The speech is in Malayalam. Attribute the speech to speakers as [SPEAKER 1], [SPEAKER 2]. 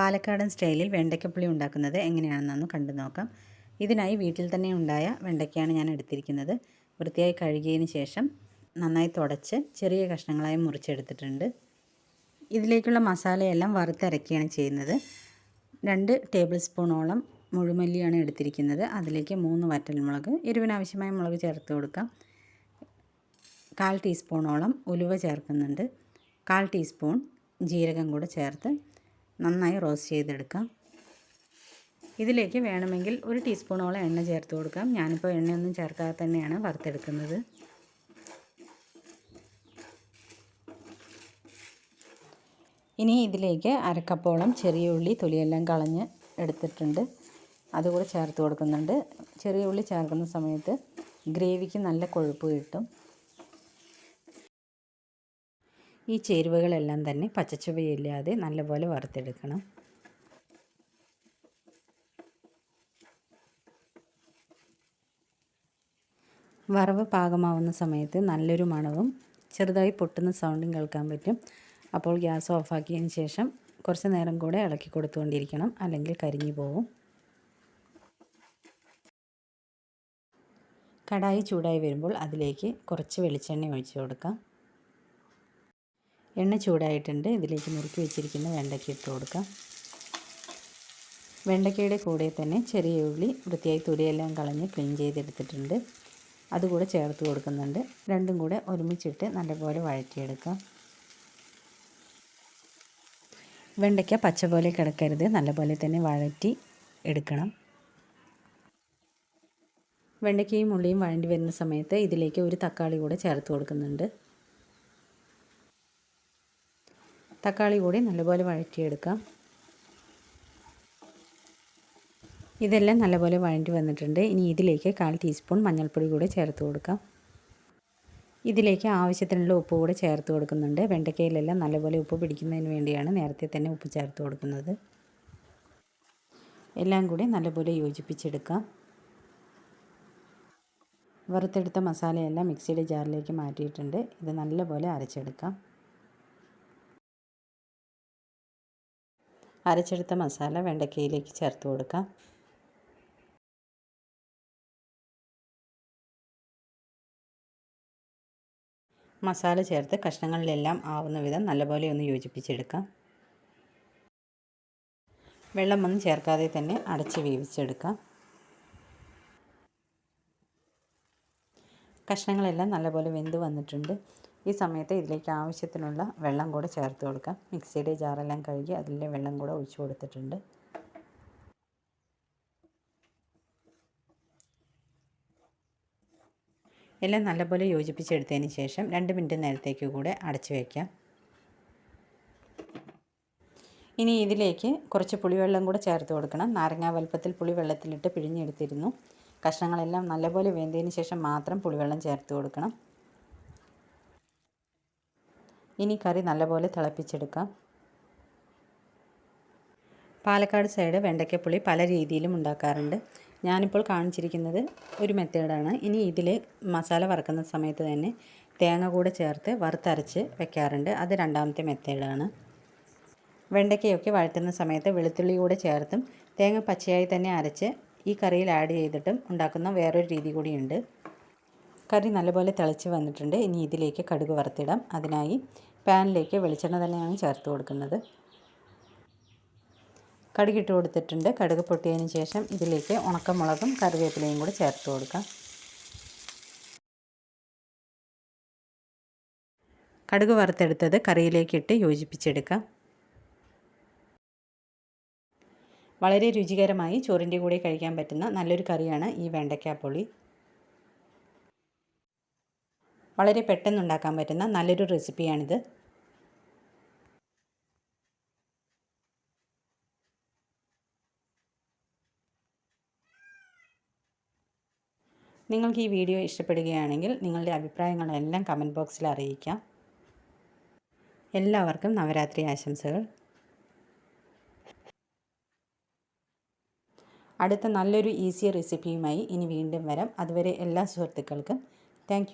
[SPEAKER 1] പാലക്കാടൻ സ്റ്റൈലിൽ വെണ്ടയ്ക്കപ്പുളി ഉണ്ടാക്കുന്നത് എങ്ങനെയാണെന്നൊന്ന് കണ്ടു നോക്കാം. ഇതിനായി വീട്ടിൽ തന്നെ ഉണ്ടായ വെണ്ടയ്ക്കയാണ് ഞാൻ എടുത്തിരിക്കുന്നത്. വൃത്തിയായി കഴുകിയതിന് ശേഷം നന്നായി തുടച്ച് ചെറിയ കഷ്ണങ്ങളായി മുറിച്ചെടുത്തിട്ടുണ്ട്. ഇതിലേക്കുള്ള മസാലയെല്ലാം വറുത്തരക്കുകയാണ് ചെയ്യുന്നത്. രണ്ട് ടേബിൾ സ്പൂണോളം മുഴുമല്ലിയാണ് എടുത്തിരിക്കുന്നത്. അതിലേക്ക് മൂന്ന് വറ്റൽമുളക് എരിവിനാവശ്യമായ മുളക് ചേർത്ത് കൊടുക്കാം. കാൽ ടീസ്പൂണോളം ഉലുവ ചേർക്കുന്നുണ്ട്. കാൽ ടീസ്പൂൺ ജീരകം കൂടെ ചേർത്ത് നന്നായി റോസ്റ്റ് ചെയ്തെടുക്കാം. ഇതിലേക്ക് വേണമെങ്കിൽ ഒരു ടീസ്പൂണോളം എണ്ണ ചേർത്ത് കൊടുക്കാം. ഞാനിപ്പോൾ എണ്ണയൊന്നും ചേർക്കാതെ തന്നെയാണ് വറുത്തെടുക്കുന്നത്. ഇനി ഇതിലേക്ക് അരക്കപ്പോളം ചെറിയ ഉള്ളി തൊലിയെല്ലാം കളഞ്ഞ് എടുത്തിട്ടുണ്ട്. അതുകൂടെ ചേർത്ത് കൊടുക്കുന്നുണ്ട്. ചെറിയ ഉള്ളി ചേർക്കുന്ന സമയത്ത് ഗ്രേവിക്ക് നല്ല കൊഴുപ്പ് കിട്ടും. ഈ ചേരുവകളെല്ലാം തന്നെ പച്ചച്ചുവയില്ലാതെ നല്ലപോലെ വറുത്തെടുക്കണം. വറവ് പാകമാവുന്ന സമയത്ത് നല്ലൊരു മണവും ചെറുതായി പൊട്ടുന്ന സൗണ്ടും കേൾക്കാൻ പറ്റും. അപ്പോൾ ഗ്യാസ് ഓഫാക്കിയതിന് ശേഷം കുറച്ച് നേരം കൂടെ ഇളക്കി കൊടുത്തുകൊണ്ടിരിക്കണം. അല്ലെങ്കിൽ കരിഞ്ഞു പോകും കടായി ചൂടായി വരുമ്പോൾ അതിലേക്ക് കുറച്ച് വെളിച്ചെണ്ണ ഒഴിച്ചു കൊടുക്കാം. എണ്ണ ചൂടായിട്ടുണ്ട്. ഇതിലേക്ക് നുറുക്കി വെച്ചിരിക്കുന്ന വെണ്ടയ്ക്ക ഇട്ട് കൊടുക്കാം. വെണ്ടയ്ക്കയുടെ കൂടെ തന്നെ ചെറിയ ഉള്ളി വൃത്തിയായി തുടിയെല്ലാം കളഞ്ഞ് ക്ലീൻ ചെയ്തെടുത്തിട്ടുണ്ട്. അതുകൂടെ ചേർത്ത് കൊടുക്കുന്നുണ്ട്. രണ്ടും കൂടെ ഒരുമിച്ചിട്ട് നല്ലപോലെ വഴറ്റിയെടുക്കാം. വെണ്ടയ്ക്ക പച്ച പോലെ കിടക്കരുത്. നല്ലപോലെ തന്നെ വഴറ്റി എടുക്കണം. വെണ്ടയ്ക്കയും ഉള്ളിയും വഴണ്ടി വരുന്ന സമയത്ത് ഇതിലേക്ക് ഒരു തക്കാളി കൂടെ ചേർത്ത് കൊടുക്കുന്നുണ്ട്. തക്കാളി കൂടി നല്ലപോലെ വഴറ്റിയെടുക്കാം. ഇതെല്ലാം നല്ലപോലെ വഴണ്ടി വന്നിട്ടുണ്ട്. ഇനി ഇതിലേക്ക് കാൽ ടീസ്പൂൺ മഞ്ഞൾപ്പൊടി കൂടെ ചേർത്ത് കൊടുക്കാം. ഇതിലേക്ക് ആവശ്യത്തിനുള്ള ഉപ്പ് കൂടെ ചേർത്ത് കൊടുക്കുന്നുണ്ട്. വെണ്ടയ്ക്കയിലെല്ലാം നല്ലപോലെ ഉപ്പ് പിടിക്കുന്നതിന് വേണ്ടിയാണ് നേരത്തെ തന്നെ ഉപ്പ് ചേർത്ത് കൊടുക്കുന്നത്. എല്ലാം കൂടി നല്ലപോലെ യോജിപ്പിച്ചെടുക്കാം. വറുത്തെടുത്ത മസാലയെല്ലാം മിക്സിയുടെ ജാറിലേക്ക് മാറ്റിയിട്ടുണ്ട്. ഇത് നല്ലപോലെ അരച്ചെടുക്കാം. അരച്ചെടുത്ത മസാല വെണ്ടയ്ക്കയിലേക്ക് ചേർത്ത് കൊടുക്കാം. മസാല ചേർത്ത് കഷ്ണങ്ങളിലെല്ലാം ആവുന്ന വിധം നല്ലപോലെ ഒന്ന് യോജിപ്പിച്ചെടുക്കാം. വെള്ളം ഒന്നും ചേർക്കാതെ തന്നെ അടച്ച് വേവിച്ചെടുക്കാം. കഷ്ണങ്ങളെല്ലാം നല്ലപോലെ വെന്ത് വന്നിട്ടുണ്ട്. ഈ സമയത്ത് ഇതിലേക്ക് ആവശ്യത്തിനുള്ള വെള്ളം കൂടെ ചേർത്ത് കൊടുക്കാം. മിക്സിയുടെ ജാറെല്ലാം കഴുകി അതിലെ വെള്ളം കൂടെ ഒഴിച്ചു കൊടുത്തിട്ടുണ്ട്. എല്ലാം നല്ലപോലെ യോജിപ്പിച്ചെടുത്തതിന് ശേഷം രണ്ട് മിനിറ്റ് നേരത്തേക്ക് കൂടെ അടച്ചു വയ്ക്കാം ഇനി ഇതിലേക്ക് കുറച്ച് പുളിവെള്ളം കൂടെ ചേർത്ത് കൊടുക്കണം. നാരങ്ങാ വലുപ്പത്തിൽ പുളി വെള്ളത്തിലിട്ട് പിഴിഞ്ഞെടുത്തിരുന്നു. കഷ്ണങ്ങളെല്ലാം നല്ലപോലെ വെന്തതിന് ശേഷം മാത്രം പുളിവെള്ളം ചേർത്ത് കൊടുക്കണം. ഇനി കറി നല്ലപോലെ തിളപ്പിച്ചെടുക്കാം. പാലക്കാട് സൈഡ് വെണ്ടയ്ക്കപ്പുളി പല രീതിയിലും ഉണ്ടാക്കാറുണ്ട്. ഞാനിപ്പോൾ കാണിച്ചിരിക്കുന്നത് ഒരു മെത്തേഡാണ്. ഇനി ഇതിൽ മസാല വറക്കുന്ന സമയത്ത് തന്നെ തേങ്ങ കൂടെ ചേർത്ത് വറുത്തരച്ച് വെക്കാറുണ്ട്. അത് രണ്ടാമത്തെ മെത്തേഡാണ്. വെണ്ടയ്ക്കയൊക്കെ വഴറ്റുന്ന സമയത്ത് വെളുത്തുള്ളി കൂടെ ചേർത്തും തേങ്ങ പച്ചയായി തന്നെ അരച്ച് ഈ കറിയിൽ ആഡ് ചെയ്തിട്ടും ഉണ്ടാക്കുന്ന വേറൊരു രീതി കൂടിയുണ്ട്. കറി നല്ലപോലെ തിളച്ച് വന്നിട്ടുണ്ട്. ഇനി ഇതിലേക്ക് കടുക് വറുത്തിടാം. അതിനായി പാനിലേക്ക് വെളിച്ചെണ്ണ തന്നെയാണ് ചേർത്ത് കൊടുക്കുന്നത്. കടുകിട്ട് കൊടുത്തിട്ടുണ്ട്. കടുക് പൊട്ടിയതിന് ശേഷം ഇതിലേക്ക് ഉണക്കമുളകും കറിവേപ്പിലയും കൂടി ചേർത്ത് കൊടുക്കാം. കടുക് വറുത്തെടുത്തത് കറിയിലേക്കിട്ട് യോജിപ്പിച്ചെടുക്കാം. വളരെ രുചികരമായി ചോറിന്റെ കൂടെ കഴിക്കാൻ പറ്റുന്ന നല്ലൊരു കറിയാണ് ഈ വെണ്ടയ്ക്കാപ്പൊളി. വളരെ പെട്ടെന്ന് ഉണ്ടാക്കാൻ പറ്റുന്ന നല്ലൊരു റെസിപ്പിയാണിത്. നിങ്ങൾക്ക് ഈ വീഡിയോ ഇഷ്ടപ്പെടുകയാണെങ്കിൽ നിങ്ങളുടെ അഭിപ്രായങ്ങളെല്ലാം കമന്റ് ബോക്സിൽ അറിയിക്കാം. എല്ലാവർക്കും നവരാത്രി ആശംസകൾ. അടുത്ത നല്ലൊരു ഈസി റെസിപ്പിയുമായി ഇനി വീണ്ടും വരാം. അതുവരെ എല്ലാ സുഹൃത്തുക്കൾക്കും താങ്ക്